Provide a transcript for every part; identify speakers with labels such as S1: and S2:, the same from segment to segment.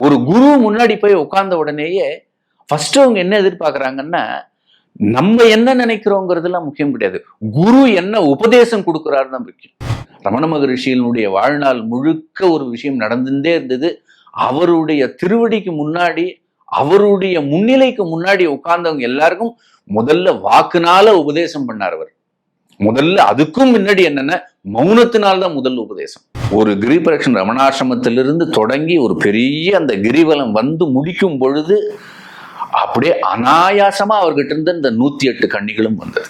S1: ஒரு குரு முன்னாடி போய் உட்கார்ந்த உடனேயே ஃபர்ஸ்ட் அவங்க என்ன எதிர்பார்க்கறாங்கன்னா நம்ம என்ன நினைக்கிறோங்கிறதுலாம் முக்கியம் கிடையாது. குரு என்ன உபதேசம் கொடுக்குறாருன்னு தான் முக்கியம் ரமண மகரிஷியினுடைய வாழ்நாள் முழுக்க ஒரு விஷயம் நடந்துட்டே இருந்தது. அவருடைய திருவடிக்கு முன்னாடி அவருடைய முன்னிலைக்கு முன்னாடி உட்கார்ந்தவங்க எல்லாருக்கும் முதல்ல வாக்குனால உபதேசம் பண்ணார் அவர். முதல்ல அதுக்கும் முன்னாடி என்னென்ன? மௌனத்தினால்தான் முதல் உபதேசம். ஒரு கிரிபிரக்ஷன் ரமணாசிரமத்திலிருந்து தொடங்கி ஒரு பெரிய அந்த கிரிவலம் வந்து முடிக்கும் பொழுது அப்படியே அனாயாசமா அவர்கிட்ட இருந்து இந்த நூத்தி எட்டு கன்னிகளும் வந்தது.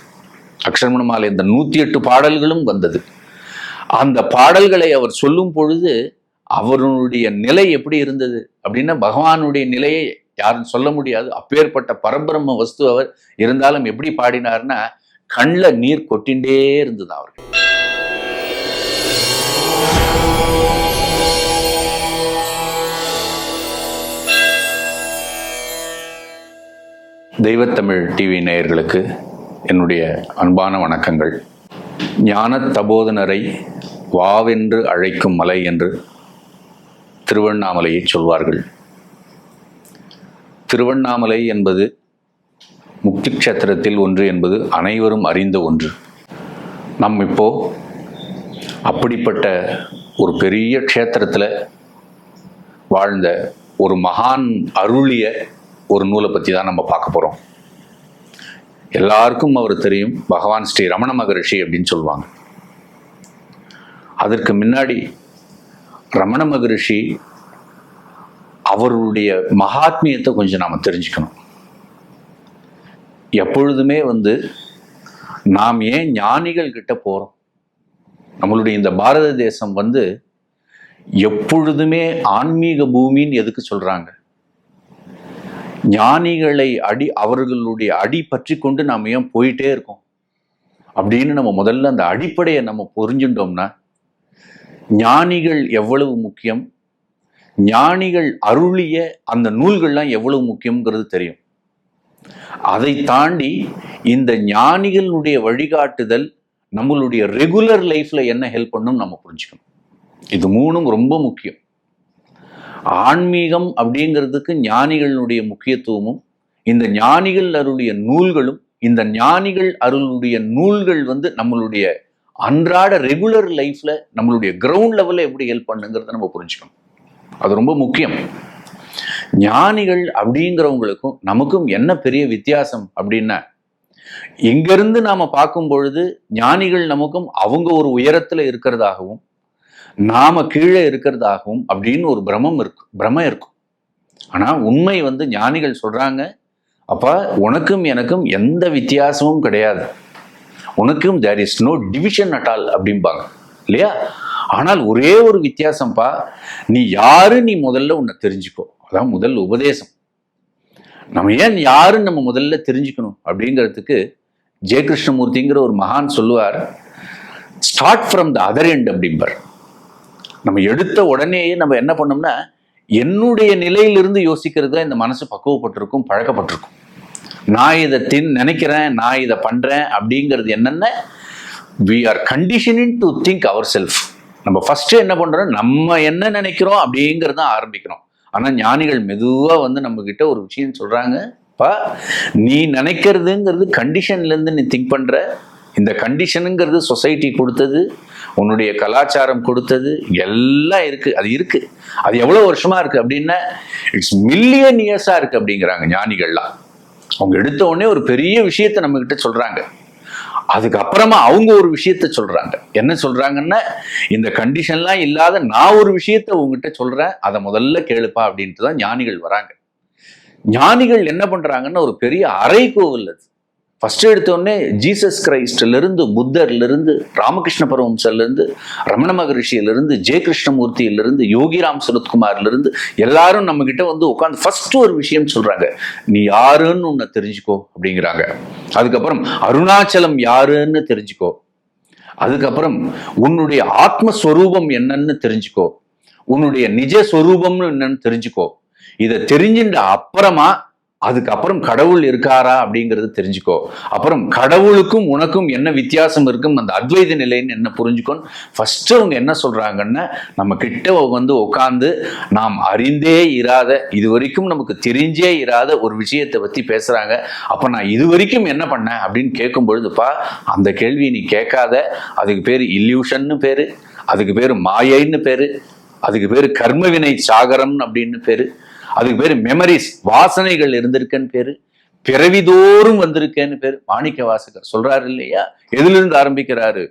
S1: அக்ஷரமண மாலை இந்த நூத்தி எட்டு பாடல்களும் வந்தது. அந்த பாடல்களை அவர் சொல்லும் பொழுது அவருடைய நிலை எப்படி இருந்தது அப்படின்னா பகவானுடைய நிலையை யாரும் சொல்ல முடியாது. அப்பேற்பட்ட பரபிரம்ம வஸ்து அவர் இருந்தாலும் எப்படி பாடினார்னா கண்ணில் நீர் கொட்டின்றே இருந்தது அவர்கள். தெய்வத்தமிழ் டிவி நேயர்களுக்கு என்னுடைய அன்பான வணக்கங்கள். ஞான தபோதனரை வாவென்று அழைக்கும் மலை என்று திருவண்ணாமலையை சொல்வார்கள். திருவண்ணாமலை என்பது முக்தி கஷேத்திரத்தில் ஒன்று என்பது அனைவரும் அறிந்த ஒன்று. நம் இப்போ அப்படிப்பட்ட ஒரு பெரிய க்ஷேத்திரத்தில் வாழ்ந்த ஒரு மகான் அருளிய ஒரு நூலை பற்றி தான் நம்ம பார்க்க போகிறோம் எல்லாருக்கும் அவர் தெரியும் பகவான் ஸ்ரீ ரமண மகரிஷி அப்படின்னு சொல்லுவாங்க. அதற்கு முன்னாடி ரமண மகரிஷி அவருடைய மகாத்மியத்தை கொஞ்சம் நாம் தெரிஞ்சுக்கணும். எப்பொழுதுமே வந்து நாம் ஏன் ஞானிகள் கிட்ட போகிறோம் நம்மளுடைய இந்த பாரத தேசம் வந்து எப்பொழுதுமே ஆன்மீக பூமின்னு எதுக்கு சொல்றாங்க? ஞானிகளை அடி அவர்களுடைய அடி பற்றி கொண்டு நாம் ஏன் போயிட்டே இருக்கோம்? அப்படின்னு நம்ம முதல்ல அந்த அடிப்படையை நம்ம புரிஞ்சுட்டோம்னா ஞானிகள் எவ்வளவு முக்கியம்? ஞானிகள் அருளிய அந்த நூல்கள்லாம் எவ்வளவு முக்கியங்கிறது தெரியும். அதை தாண்டி இந்த ஞானிகளுடைய வழிகாட்டுதல் நம்மளுடைய ரெகுலர் லைஃப்ல என்ன ஹெல்ப் பண்ணும் நம்ம புரிஞ்சுக்கணும். இது மூணும் ரொம்ப முக்கியம். ஆன்மீகம் அப்படிங்கிறதுக்கு ஞானிகளுடைய முக்கியத்துவமும் இந்த ஞானிகள் அருளிய நூல்களும் இந்த ஞானிகள் அருளுடைய நூல்கள் வந்து நம்மளுடைய அன்றாட ரெகுலர் லைஃப்ல நம்மளுடைய கிரவுண்ட் லெவலில் எப்படி ஹெல்ப் பண்ணுங்கிறத நம்ம புரிஞ்சுக்கணும். அது ரொம்ப முக்கியம். ஞானிகள் அப்படிங்கிறவங்களுக்கும் நமக்கும் என்ன பெரிய வித்தியாசம் அப்படின்னா இங்கிருந்து நாம பார்க்கும் பொழுது ஞானிகள் நமக்கும் அவங்க ஒரு உயரத்துல இருக்கிறதாகவும் நாம கீழே இருக்கிறதாகவும் அப்படின்னு ஒரு பிரமம் இருக்கும் பிரமம் இருக்கும். ஆனா உண்மை வந்து ஞானிகள் சொல்றாங்க அப்ப உனக்கும் எனக்கும் எந்த வித்தியாசமும் கிடையாது. உனக்கும் there is no division at all அப்படிம்பாங்க. இல்லையா? ஆனால் ஒரே ஒரு வித்தியாசம்ப்பா நீ யாரு நீ முதல்ல உன்னை தெரிஞ்சுக்கோ. அதான் முதல் உபதேசம். நம்ம ஏன் யாருன்னு நம்ம முதல்ல தெரிஞ்சுக்கணும் அப்படிங்கிறதுக்கு ஜெய கிருஷ்ணமூர்த்திங்கிற ஒரு மகான் சொல்லுவார் start from the other end அப்படிம்பார். நம்ம எடுத்த உடனேயே நம்ம என்ன பண்ணோம்னா என்னுடைய நிலையிலிருந்து யோசிக்கிறது தான் இந்த மனசு பக்குவப்பட்டிருக்கும் பழக்கப்பட்டிருக்கும். நான் இதை தின் நினைக்கிறேன் நான் இதை பண்றேன் அப்படிங்கிறது என்னென்ன? We are conditioning to think our self நம்ம ஃபஸ்ட்டு என்ன பண்ணுறோம் நம்ம என்ன நினைக்கிறோம் அப்படிங்கிறது தான் ஆரம்பிக்கிறோம் ஆனால் ஞானிகள் மெதுவாக வந்து நம்மக்கிட்ட ஒரு விஷயம் சொல்கிறாங்க பா நீ நினைக்கிறதுங்கிறது கண்டிஷன்லேருந்து நீ திங்க் பண்ணுற இந்த கண்டிஷனுங்கிறது சொசைட்டி கொடுத்தது உன்னுடைய கலாச்சாரம் கொடுத்தது எல்லாம் இருக்குது அது இருக்குது அது எவ்வளோ வருஷமாக இருக்குது அப்படின்னா இட்ஸ் மில்லியன் இயர்ஸாக இருக்குது அப்படிங்கிறாங்க ஞானிகள்லாம். அவங்க எடுத்த உடனே ஒரு பெரிய விஷயத்த நம்மக்கிட்ட சொல்கிறாங்க அதுக்கப்புறமா அவங்க ஒரு விஷயத்த சொல்றாங்க. என்ன சொல்றாங்கன்னா இந்த கண்டிஷன்லாம் இல்லாத நான் ஒரு விஷயத்த உங்ககிட்ட சொல்றேன் அதை முதல்ல கேளுப்பா அப்படின்ட்டு தான் ஞானிகள் வராங்க. ஞானிகள் என்ன பண்றாங்கன்னா ஒரு பெரிய அறைகோவில் அது ஃபஸ்ட்டு எடுத்தோடனே ஜீசஸ் கிரைஸ்ட்ல புத்தர்லேருந்து ராமகிருஷ்ண பரமம்சர்லேருந்து ரமண மகரிஷியிலிருந்து ஜெய கிருஷ்ணமூர்த்தியிலிருந்து யோகிராம் சரத்குமார்லேருந்து எல்லாரும் நம்மக்கிட்ட வந்து உட்காந்து ஃபஸ்ட்டு ஒரு விஷயம் சொல்கிறாங்க நீ யாருன்னு உன்னை தெரிஞ்சுக்கோ அப்படிங்கிறாங்க. அதுக்கப்புறம் அருணாச்சலம் யாருன்னு தெரிஞ்சுக்கோ. அதுக்கப்புறம் உன்னுடைய ஆத்மஸ்வரூபம் என்னன்னு தெரிஞ்சுக்கோ. உன்னுடைய நிஜ ஸ்வரூபம்னு என்னன்னு தெரிஞ்சுக்கோ. இதை தெரிஞ்சுட்ட அப்புறமா அதுக்கப்புறம் கடவுள் இருக்காரா அப்படிங்கிறது தெரிஞ்சுக்கோ. அப்புறம் கடவுளுக்கும் உனக்கும் என்ன வித்தியாசம் இருக்கும் அந்த அத்வைத நிலைன்னு என்ன புரிஞ்சுக்கோன்னு ஃபர்ஸ்ட் அவங்க என்ன சொல்றாங்கன்னா நம்ம கிட்ட வந்து உட்காந்து நாம் அறிந்தே இராத இது வரைக்கும் நமக்கு தெரிஞ்சே இராத ஒரு விஷயத்தை பத்தி பேசுறாங்க. அப்ப நான் இது வரைக்கும் என்ன பண்ணேன் அப்படின்னு கேட்கும் பொழுதுப்பா அந்த கேள்வியை நீ கேட்காத. அதுக்கு பேர் இல்யூஷன்னு பேரு அதுக்கு பேர் மாயைன்னு பேரு அதுக்கு பேர் கர்மவினை சாகரம் அப்படின்னு பேரு அதுக்கு பேர் மெமரிஸ் வாசனைகள் இருந்திருக்கேன்னு பேரு. பிறவிதோறும் வந்திருக்கேன்னு பேர். மாணிக்க வாசகர் சொல்றாரு இல்லையா? எதிலிருந்து ஆரம்பிக்கிறாரு?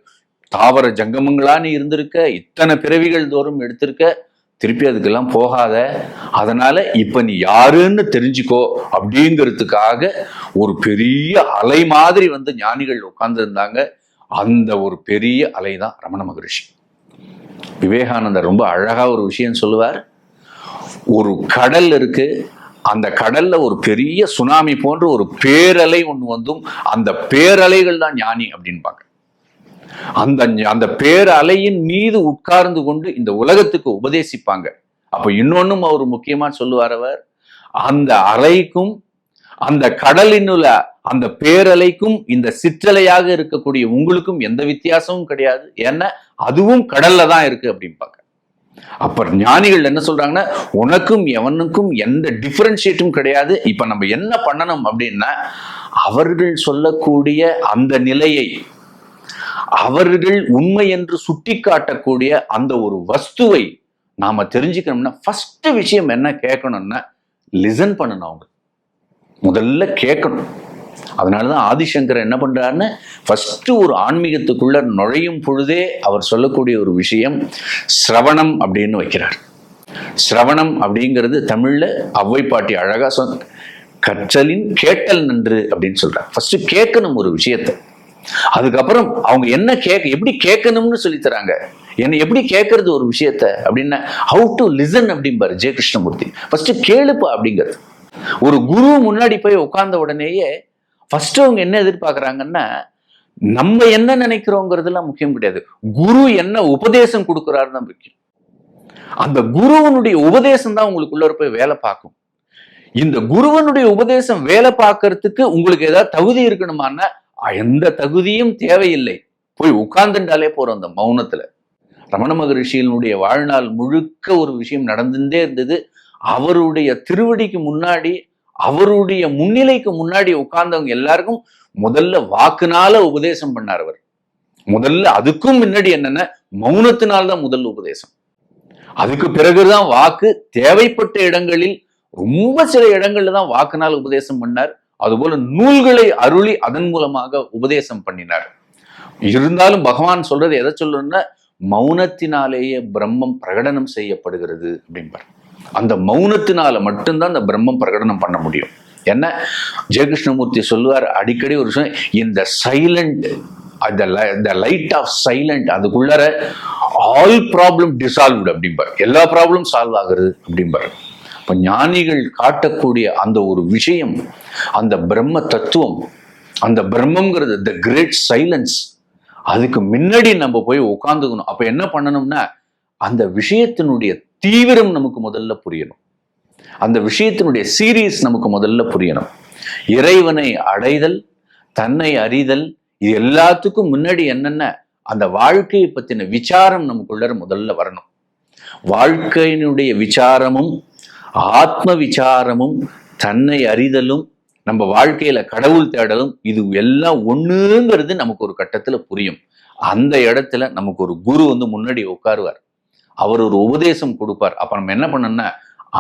S1: தாவர ஜங்கமங்களா நீ இருந்திருக்க இத்தனை பிறவிகள் தோறும் எடுத்திருக்க திருப்பி அதுக்கெல்லாம் போகாத. அதனால இப்ப நீ யாருன்னு தெரிஞ்சுக்கோ அப்படிங்கிறதுக்காக ஒரு பெரிய அலை மாதிரி வந்து ஞானிகள் உட்கார்ந்துருந்தாங்க. அந்த ஒரு பெரிய அலை தான் ரமண மகரிஷி. விவேகானந்தர் ரொம்ப அழகா ஒரு விஷயம் சொல்லுவார். ஒரு கடல் இருக்கு. அந்த கடல்ல ஒரு பெரிய சுனாமி போன்ற ஒரு பேரலை ஒன்று வந்தும் அந்த பேரலைகள் தான் ஞானி அப்படின்பாங்க. அந்த அந்த பேரலையின் மீது உட்கார்ந்து கொண்டு இந்த உலகத்துக்கு உபதேசிப்பாங்க. அப்ப இன்னொன்னும் அவர் முக்கியமா சொல்லுவார் அவர். அந்த அலைக்கும் அந்த கடலினுள்ள அந்த பேரலைக்கும் இந்த சிற்றலையாக இருக்கக்கூடிய உங்களுக்கும் எந்த வித்தியாசமும் கிடையாது. ஏன்னா அதுவும் கடல்ல தான் இருக்கு அப்படிம்பாங்க அப்ப ஞானிகள் என்ன சொல்றாங்கன்னா உனக்கும் எவனுக்கும் எந்த டிஃபரன்ஷியேட்டும் கிடையாது. இப்ப நம்ம என்ன பண்ணணும் அப்படின்னா அவர்கள் சொல்லக்கூடிய அந்த நிலையை அவர்கள் உண்மை என்று சுட்டிக்காட்டக்கூடிய அந்த ஒரு வஸ்துவை நாம தெரிஞ்சுக்கணும்னா ஃபர்ஸ்ட் விஷயம் என்ன கேட்கணும்னா லிசன் பண்ணணும் அவங்க. முதல்ல கேட்கணும். அதனால தான் ஆதிசங்கர் என்ன பண்றாருன்னு ஃபஸ்ட்டு ஒரு ஆன்மீகத்துக்குள்ளே நுழையும் பொழுதே அவர் சொல்லக்கூடிய ஒரு விஷயம் சிரவணம் அப்படின்னு வைக்கிறார். சிரவணம் அப்படிங்கிறது தமிழ்ல அவ்வை பாட்டி அழகா சொன்ன கற்றலின் கேட்டல் நன்று அப்படின்னு சொல்கிறார் ஃபஸ்ட்டு கேட்கணும் ஒரு விஷயத்தை. அதுக்கப்புறம் அவங்க என்ன கேட்க எப்படி கேட்கணும்னு சொல்லித்தராங்க. என்னை என்ன எப்படி கேட்கறது ஒரு விஷயத்த அப்படின்னா ஹவு டு லிசன் அப்படிம்பாரு ஜெய கிருஷ்ணமூர்த்தி ஃபர்ஸ்ட் கேளுப்பா அப்படிங்கிறது. ஒரு குரு முன்னாடி போய் உட்கார்ந்த உடனேயே ஃபர்ஸ்ட் அவங்க என்ன எதிர்பார்க்கறாங்கன்னா நம்ம என்ன நினைக்கிறோங்கிறதுலாம் முக்கியம் கிடையாது. குரு என்ன உபதேசம் கொடுக்குறாருன்னு தான் முக்கியம். அந்த குருவனுடைய உபதேசம் தான் உங்களுக்குள்ள போய் வேலை பார்க்கும். இந்த குருவனுடைய உபதேசம் வேலை பார்க்கறதுக்கு உங்களுக்கு ஏதாவது தகுதி இருக்கணுமான்னா எந்த தகுதியும் தேவையில்லை. போய் உட்கார்ந்துட்டாலே போறோம் அந்த மௌனத்துல. ரமண மகரிஷியினுடைய வாழ்நாள் முழுக்க ஒரு விஷயம் நடந்துட்டே இருந்தது. அவருடைய திருவடிக்கு முன்னாடி அவருடைய முன்னிலைக்கு முன்னாடி உட்கார்ந்தவங்க எல்லாருக்கும் முதல்ல வாக்குனால உபதேசம் பண்ணார் அவர். முதல்ல அதுக்கும் முன்னாடி என்னன்னா? மௌனத்தினால்தான் முதல் உபதேசம். அதுக்கு பிறகுதான் வாக்கு தேவைப்பட்ட இடங்களில் ரொம்ப சில இடங்கள்ல தான் வாக்குனால் உபதேசம் பண்ணார். அதுபோல நூல்களை அருளி அதன் மூலமாக உபதேசம் பண்ணினார். இருந்தாலும் பகவான் சொல்றது எதை சொல்லணும்னா மௌனத்தினாலேயே பிரம்மம் பிரகடனம் செய்யப்படுகிறது அப்படின்பார் அந்த மௌனத்தினால மட்டும்தான் அந்த பிரம்மம் பிரகடனம் பண்ண முடியும். என்ன? ஜெயகிருஷ்ணமூர்த்தி சொல்லுவார் அடிக்கடி ஒரு விஷயம் இந்த silent the light off silent அதுக்குள்ளார ஆல் ப்ராப்ளம் டிசால்வ்டு அப்படிம்பார். எல்லா ப்ராப்ளம் சால்வ் ஆகுறது அப்படிம்பார். இப்போ ஞானிகள் காட்டக்கூடிய அந்த ஒரு விஷயம் அந்த பிரம்ம தத்துவம் அந்த பிரம்மங்கிறது த கிரேட் சைலன்ஸ் அதுக்கு முன்னாடி நம்ம போய் உட்காந்துக்கணும் அப்போ என்ன பண்ணணும்னா அந்த விஷயத்தினுடைய தீவிரம் நமக்கு முதல்ல புரியணும். அந்த விஷயத்தினுடைய சீரியஸ் நமக்கு முதல்ல புரியணும். இறைவனை அடைதல் தன்னை அறிதல் இது எல்லாத்துக்கும் முன்னாடி என்னென்ன அந்த வாழ்க்கையை பத்தின விசாரம் நமக்குள்ள முதல்ல வரணும். வாழ்க்கையினுடைய விசாரமும் ஆத்ம விசாரமும் தன்னை அறிதலும் நம்ம வாழ்க்கையில கடவுள் தேடலும் இது எல்லாம் ஒண்ணுங்கிறது நமக்கு ஒரு கட்டத்துல புரியும். அந்த இடத்துல நமக்கு ஒரு குரு வந்து முன்னாடி உட்காருவார். அவர் ஒரு உபதேசம் கொடுப்பார். அப்போ நம்ம என்ன பண்ணோம்னா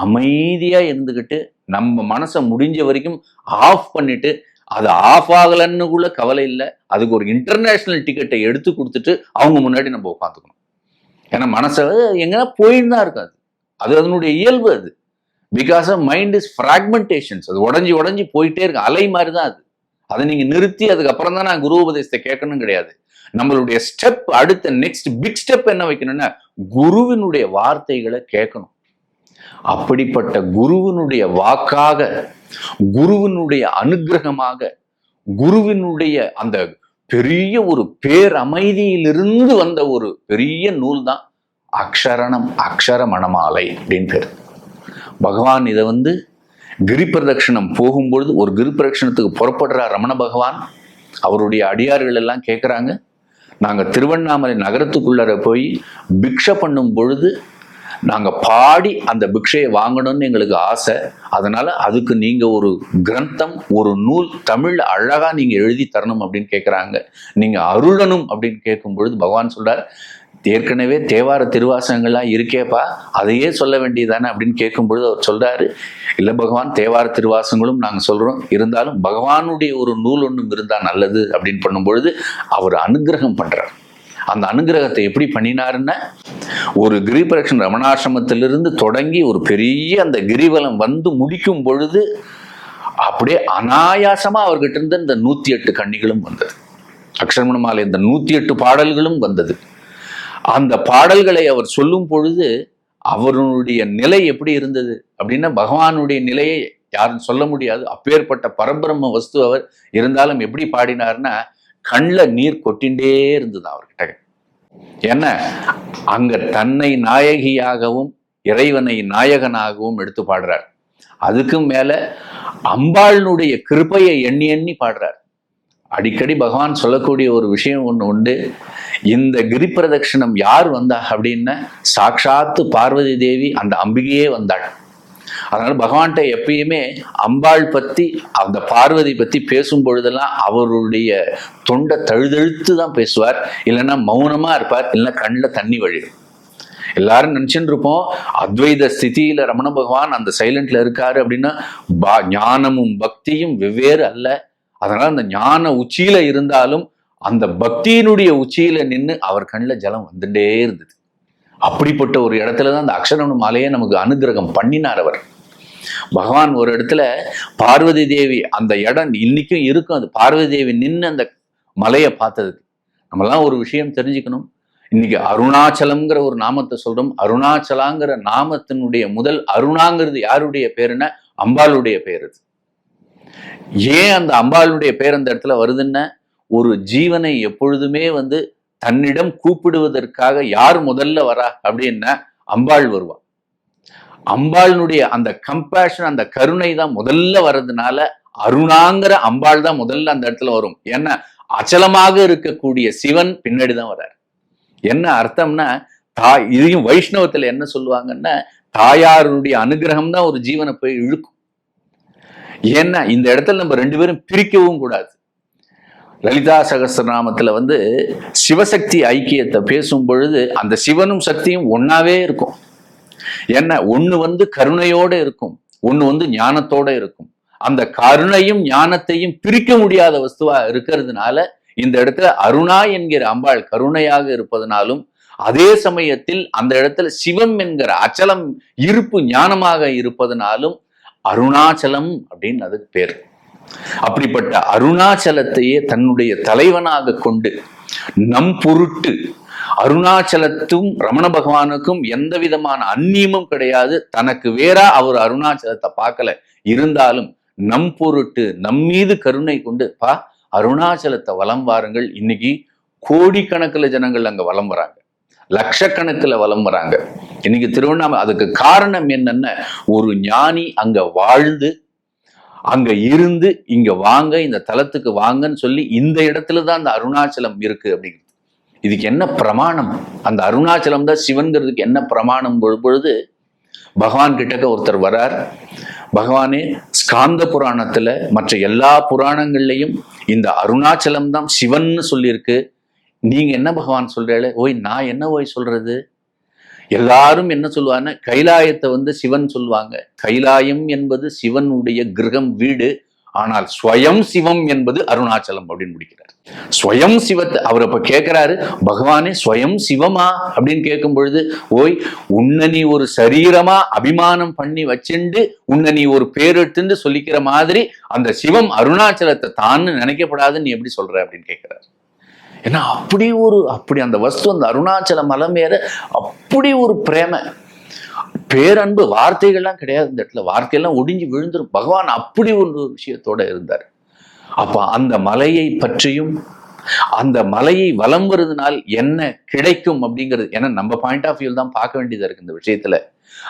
S1: அமைதியாக இருந்துக்கிட்டு நம்ம மனசை முடிஞ்ச வரைக்கும் ஆஃப் பண்ணிட்டு அது ஆஃப் ஆகலன்னு கூட கவலை இல்லை. அதுக்கு ஒரு இன்டர்நேஷ்னல் டிக்கெட்டை எடுத்து கொடுத்துட்டு அவங்க முன்னாடி நம்ம உட்காந்துக்கணும். ஏன்னா மனசை எங்கன்னா போயின்னு தான் இருக்காது. அது அதனுடைய இயல்பு அது. Because of mind is fragmentations அது உடஞ்சி உடஞ்சி போயிட்டே இருக்கு. அலை மாதிரி தான் அது. அதை நீங்கள் நிறுத்தி அதுக்கப்புறம் தான் நான் குரு உபதேசத்தை கேட்கணும் கிடையாது. நம்மளுடைய ஸ்டெப் அடுத்த நெக்ஸ்ட் பிக் ஸ்டெப் என்ன வைக்கணும்னா குருவினுடைய வார்த்தைகளை கேட்கணும். அப்படிப்பட்ட குருவினுடைய வாக்காக குருவினுடைய அனுகிரகமாக குருவினுடைய அந்த பெரிய ஒரு பேரமைதியிலிருந்து வந்த ஒரு பெரிய நூல் தான் அக்ஷரணம் அக்ஷர மணமாலை அப்படின்னு பேர். பகவான் இதை வந்து கிரி போகும்பொழுது ஒரு கிரி பிரதட்சணத்துக்கு புறப்படுறார் ரமண பகவான். அவருடைய அடியார்கள் எல்லாம் கேட்குறாங்க நாங்கள் திருவண்ணாமலை நகரத்துக்குள்ளார போய் பிக்ஷை பண்ணும் பொழுது நாங்கள் பாடி அந்த பிக்ஷையை வாங்கணும்னு எங்களுக்கு ஆசை. அதனால் அதுக்கு நீங்கள் ஒரு கிரந்தம் ஒரு நூல் தமிழில் அழகாக நீங்கள் எழுதி தரணும் அப்படின்னு கேட்குறாங்க நீங்கள் அருளணும் அப்படின்னு கேட்கும் பொழுது பகவான் சொல்கிறார் ஏற்கனவே தேவார திருவாசகங்கள்லாம் இருக்கேப்பா அதையே சொல்ல வேண்டியதானே அப்படின்னு கேட்கும்பொழுது அவர் சொல்றாரு இல்லை பகவான் தேவார திருவாசங்களும் நாங்கள் சொல்றோம். இருந்தாலும் பகவானுடைய ஒரு நூல் ஒன்றும் இருந்தால் நல்லது. அப்படின்னு பண்ணும்பொழுது அவர் அனுகிரகம் பண்றார். அந்த அனுகிரகத்தை எப்படி பண்ணினாருன்னா ஒரு கிரிபரக்ஷன் ரமணாசிரமத்திலிருந்து தொடங்கி ஒரு பெரிய அந்த கிரிவலம் வந்து முடிக்கும் பொழுது அப்படியே அனாயாசமாக அவர்கிட்ட இருந்து இந்த நூற்றி எட்டு கன்னிகளும் வந்தது. அக்ஷரமண மாலை இந்த நூற்றி எட்டு பாடல்களும் வந்தது. அந்த பாடல்களை அவர் சொல்லும் பொழுது அவருடைய நிலை எப்படி இருந்தது அப்படின்னா பகவானுடைய நிலையை யாரும் சொல்ல முடியாது. அப்பேற்பட்ட பரபிரம்ம வஸ்து அவர் இருந்தாலும் எப்படி பாடினார்னா கண்ணில் நீர் கொட்டின்றே இருந்தது அவர்கிட்ட. என்ன? அங்க தன்னை நாயகியாகவும் இறைவனை நாயகனாகவும் எடுத்து பாடுறார். அதுக்கும் மேல அம்பாளினுடைய கிருபையை எண்ணி எண்ணி பாடுறார். அடிக்கடி பகவான் சொல்லக்கூடிய ஒரு விஷயம் ஒன்று உண்டு. இந்த கிரி பிரதட்சிணம் யார் வந்தா அப்படின்னா சாட்சாத்து பார்வதி தேவி அந்த அம்பிகையே வந்தாள். அதனால பகவான்கிட்ட எப்பயுமே அம்பாள் பத்தி அந்த பார்வதி பத்தி பேசும் பொழுதெல்லாம் அவருடைய தொண்டை தழுதழுத்து தான் பேசுவார். இல்லைன்னா மௌனமா இருப்பார் இல்லைன்னா கண்ணில் தண்ணி வழியும். எல்லாரும் நினச்சின்னு இருப்போம் அத்வைத ஸ்திதியில ரமண பகவான் அந்த சைலண்ட்ல இருக்காரு அப்படின்னா ஞானமும் பக்தியும் வெவ்வேறு அல்ல. அதனால அந்த ஞான உச்சியில இருந்தாலும் அந்த பக்தியினுடைய உச்சியில நின்று அவர் கண்ணில் ஜலம் வந்துட்டே இருந்தது. அப்படிப்பட்ட ஒரு இடத்துல தான் அந்த அக்ஷரமண மாலையை நமக்கு அனுகிரகம் பண்ணினார் அவர். பகவான் ஒரு இடத்துல பார்வதி தேவி அந்த இடம் இன்னைக்கும் இருக்கும். அது பார்வதி தேவி நின்று அந்த மலையை பார்த்ததுக்கு. நம்மலாம் ஒரு விஷயம் தெரிஞ்சுக்கணும். இன்னைக்கு அருணாச்சலம்ங்கிற ஒரு நாமத்தை சொல்றோம். அருணாச்சலாங்கிற நாமத்தினுடைய முதல் அருணாங்கிறது யாருடைய பேருன்னா அம்பாளுடைய பேர் அது. ஏன் அந்த அம்பாளுடைய பேர் அந்த இடத்துல வருதுன்னா ஒரு ஜீவனை எப்பொழுதுமே வந்து தன்னிடம் கூப்பிடுவதற்காக யார் முதல்ல வரா அப்படின்னா அம்பாள் வருவா. அம்பாளினுடைய அந்த கம்பேஷன் அந்த கருணை தான் முதல்ல வர்றதுனால அருணாங்கிற அம்பாள் தான் முதல்ல அந்த இடத்துல வரும். ஏன்னா அச்சலமாக இருக்கக்கூடிய சிவன் பின்னாடி தான் வர்றார். என்ன அர்த்தம்னா தாய் இதையும் வைஷ்ணவத்துல என்ன சொல்லுவாங்கன்னா தாயாருடைய அனுகிரகம் தான் ஒரு ஜீவனை போய் இழுக்கும். ஏன்னா இந்த இடத்துல நம்ம ரெண்டு பேரும் பிரிக்கவும் கூடாது. லலிதா சகசிரநாமத்தில் வந்து சிவசக்தி ஐக்கியத்தை பேசும் பொழுது அந்த சிவனும் சக்தியும் ஒன்னாவே இருக்கும். என்ன ஒண்ணு வந்து கருணையோட இருக்கும் ஒண்ணு வந்து ஞானத்தோட இருக்கும். அந்த கருணையும் ஞானத்தையும் பிரிக்க முடியாத வஸ்துவா இருக்கிறதுனால இந்த இடத்துல அருணா என்கிற அம்பாள் கருணையாக இருப்பதனாலும் அதே சமயத்தில் அந்த இடத்துல சிவம் என்கிற அச்சலம் இருப்பு ஞானமாக இருப்பதனாலும் அருணாச்சலம் அப்படின்னு அதுக்கு பேர். அப்படிப்பட்ட அருணாச்சலத்தையே தன்னுடைய தலைவனாக கொண்டு நம் பொருட்டு அருணாச்சலத்தும் ரமண பகவானுக்கும் எந்த விதமான அந்நியமும் கிடையாது. தனக்கு வேறா அவர் அருணாச்சலத்தை பார்க்கல. இருந்தாலும் நம் பொருட்டு நம் மீது கருணை கொண்டு பா அருணாச்சலத்தை வலம் வாருங்கள். இன்னைக்கு கோடிக்கணக்கில் ஜனங்கள் அங்க வலம் வராங்க. லட்சக்கணக்கில் வலம் வராங்க. இன்னைக்கு திருவண்ணாமலை அதுக்கு காரணம் என்னன்னா? ஒரு ஞானி அங்க வாழ்ந்து அங்க இருந்து இங்க வாங்க இந்த தலத்துக்கு வாங்கன்னு சொல்லி இந்த இடத்துல தான் அந்த அருணாச்சலம் இருக்கு அப்படிங்கிறது. இதுக்கு என்ன பிரமாணம்? அந்த அருணாச்சலம் தான் சிவன்கிறதுக்கு என்ன பிரமாணம் பொழுது? பகவான் கிட்டக்க ஒருத்தர் வரார். பகவானே ஸ்காந்த புராணத்துல மற்ற எல்லா புராணங்கள்லையும் இந்த அருணாச்சலம் தான் சிவன் சொல்லியிருக்கு. நீங்க என்ன பகவான் சொல்றீங்களே ஓய் நான் என்ன ஓய் சொல்றது? எல்லாரும் என்ன சொல்லுவாங்கன்னா கைலாயத்தை வந்து சிவன் சொல்லுவாங்க. கைலாயம் என்பது சிவனுடைய கிரகம் வீடு. ஆனால் ஸ்வயம் சிவம் என்பது அருணாச்சலம் அப்படின்னு முடிக்கிறார். ஸ்வயம் சிவத்தை அவர் அப்ப கேட்கிறாரு பகவானே ஸ்வயம் சிவமா? அப்படின்னு கேட்கும் பொழுது ஓய் உன்னை நீ ஒரு சரீரமா அபிமானம் பண்ணி வச்சுண்டு உன்னை நீ ஒரு பேரெடுத்துன்னு சொல்லிக்கிற மாதிரி அந்த சிவம் அருணாச்சலத்தை தான்னு நினைக்கப்படாதுன்னு நீ எப்படி சொல்ற? அப்படின்னு கேட்கிறாரு ஏன்னா அப்படி ஒரு அப்படி அந்த வஸ்து அந்த அருணாச்சல மலை மேல அப்படி ஒரு பிரேம. பேரன்பு வார்த்தைகள்லாம் கிடையாது இந்த இடத்துல. வார்த்தையெல்லாம் ஒடிஞ்சு விழுந்துரும். பகவான் அப்படி ஒரு விஷயத்தோட இருந்தார். அப்போ அந்த மலையை பற்றியும் அந்த மலையை வலம் வருதுனால் என்ன கிடைக்கும் அப்படிங்கிறது ஏன்னா நம்ம பாயிண்ட் ஆஃப் வியூ தான் பார்க்க வேண்டியதாக இருக்கு இந்த விஷயத்துல.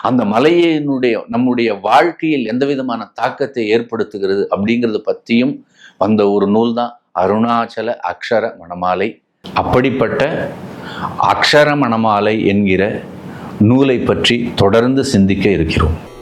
S1: அந்த மலையினுடைய நம்முடைய வாழ்க்கையில் எந்த விதமான தாக்கத்தை ஏற்படுத்துகிறது அப்படிங்கிறத பற்றியும் வந்த ஒரு நூல் தான். அருணாச்சல அக்ஷர மணமாலை. அப்படிப்பட்ட அக்ஷர மணமாலை என்கிற நூலை பற்றி தொடர்ந்து சிந்திக்க இருக்கிறோம்.